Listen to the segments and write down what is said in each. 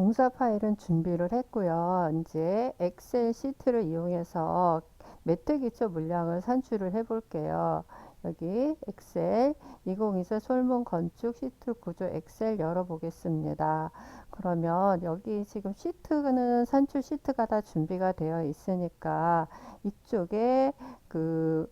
공사 파일은 준비를 했고요. 이제 엑셀 시트를 이용해서 매트 기초 물량을 산출을 해 볼게요. 여기 엑셀 2024 솔문 건축 시트 구조 엑셀 열어 보겠습니다. 그러면 여기 지금 시트는 산출 시트가 다 준비가 되어 있으니까 이쪽에 그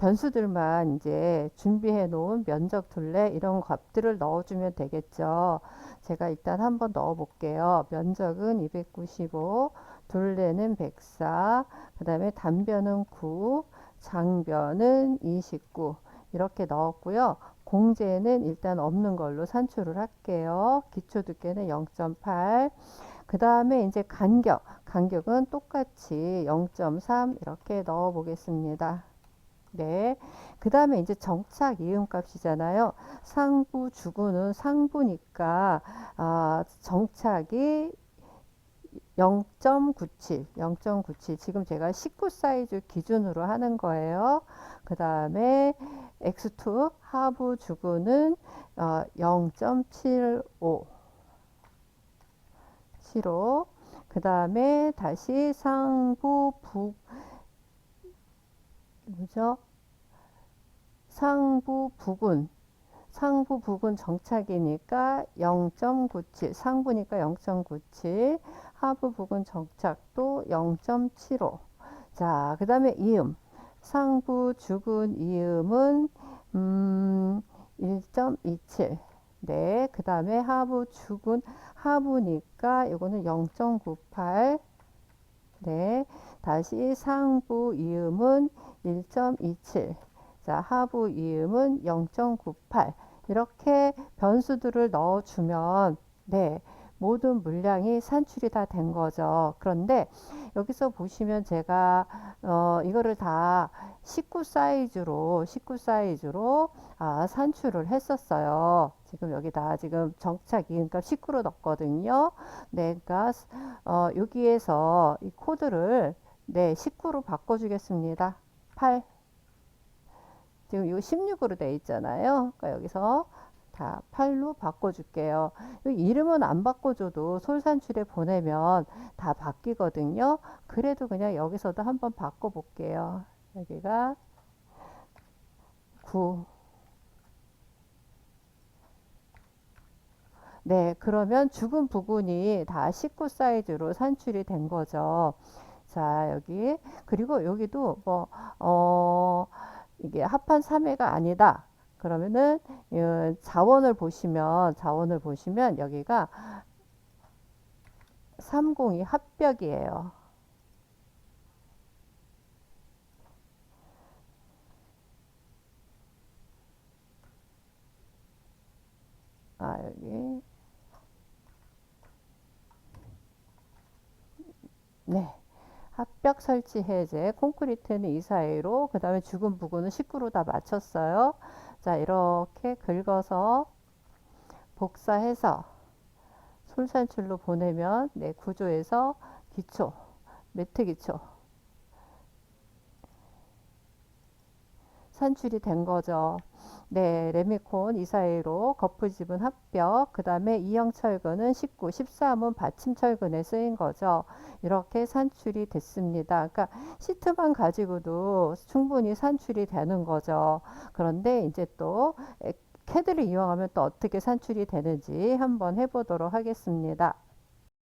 변수들만 이제 준비해 놓은 면적 둘레 이런 값들을 넣어주면 되겠죠. 제가 일단 한번 넣어 볼게요. 면적은 295, 둘레는 104, 그 다음에 단변은 9, 장변은 29 이렇게 넣었고요. 공제는 일단 없는 걸로 산출을 할게요. 기초 두께는 0.8. 그 다음에 이제 간격, 간격은 똑같이 0.3 이렇게 넣어 보겠습니다. 네. 그 다음에 이제 정착 이음값이잖아요. 상부 주구는 상부니까 아, 정착이 0.97, 0.97. 지금 제가 19 사이즈 기준으로 하는 거예요. 그 다음에 X2 하부 주구는 어, 0.75, 75. 그 다음에 다시 상부 북 뭐죠? 상부 부근. 상부 부근 정착이니까 0.97 상부니까 0.97 하부 부근 정착도 0.75 자, 그 다음에 이음. 상부 주근 이음은 음, 1.27 네, 그 다음에 하부 주근 하부니까 이거는 0.98 네, 다시 상부 이음은 1.27. 자, 하부 이음은 0.98. 이렇게 변수들을 넣어주면, 네, 모든 물량이 산출이 다 된 거죠. 그런데 여기서 보시면 제가, 어, 이거를 다 19 사이즈로, 19 사이즈로, 아, 산출을 했었어요. 지금 여기다 지금 정착 이음값 19로 넣었거든요. 네, 그러니까, 어, 여기에서 이 코드를, 네, 19로 바꿔주겠습니다. 8. 지금 이거 16으로 돼 있잖아요. 그러니까 여기서 다 8로 바꿔줄게요. 이름은 안 바꿔줘도 솔산출에 보내면 다 바뀌거든요. 그래도 그냥 여기서도 한번 바꿔볼게요. 여기가 9. 네, 그러면 죽은 부분이 다 19 사이즈로 산출이 된 거죠. 자, 여기. 그리고 여기도 뭐, 어, 이게 합한 3회가 아니다. 그러면은 자원을 보시면 자원을 보시면 여기가 302 합벽이에요. 아 여기 네 합벽 설치 해제, 콘크리트는 이 사이로, 그 다음에 죽은 부근은 19로 다 맞췄어요. 자, 이렇게 긁어서 복사해서 솔산출로 보내면, 네, 구조에서 기초, 매트 기초. 산출이 된 거죠. 네, 레미콘 이 사이로 거푸집은 합벽, 그 다음에 이형 철근은 19, 13은 받침 철근에 쓰인 거죠. 이렇게 산출이 됐습니다. 그러니까 시트만 가지고도 충분히 산출이 되는 거죠. 그런데 이제 또 캐드를 이용하면 또 어떻게 산출이 되는지 한번 해보도록 하겠습니다.